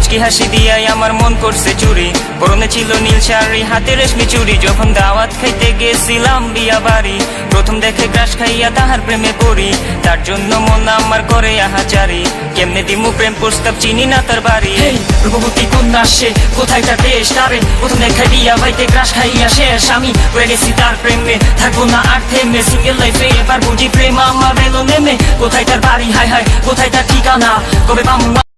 মুচকি হাসি দিয়াই আমার মন করছে চুরি। পরনে ছিল নীল শাড়ি, হাতে রেশমি চুরি। যখন দাওয়াত খাইতে গেছিলাম বিয়া বাড়ি, প্রথম দেখে গ্রাস খাইয়া তাহার প্রেমে পড়ি। তার জন্য মন আমার করে আহাচারি। কেমনে দিমু প্রেম প্রস্তাব, চিনি না তার বাড়ি। রূপবতী কন্যা সে কোথায় তার দেশ তারে? প্রথম দেখা দিয়া ভাইতে ক্রাশ খাইয়া শেষ আমি। হয়ে গেছি তার প্রেমে, থাকব না আর থেমে। সিঙ্গেল লাইফে এবার বুঝি প্রেম আমার এলো নেমে কোথায় তার বাড়ি? হাই হাই কোথায় তার ঠিকানা? কবে পাবো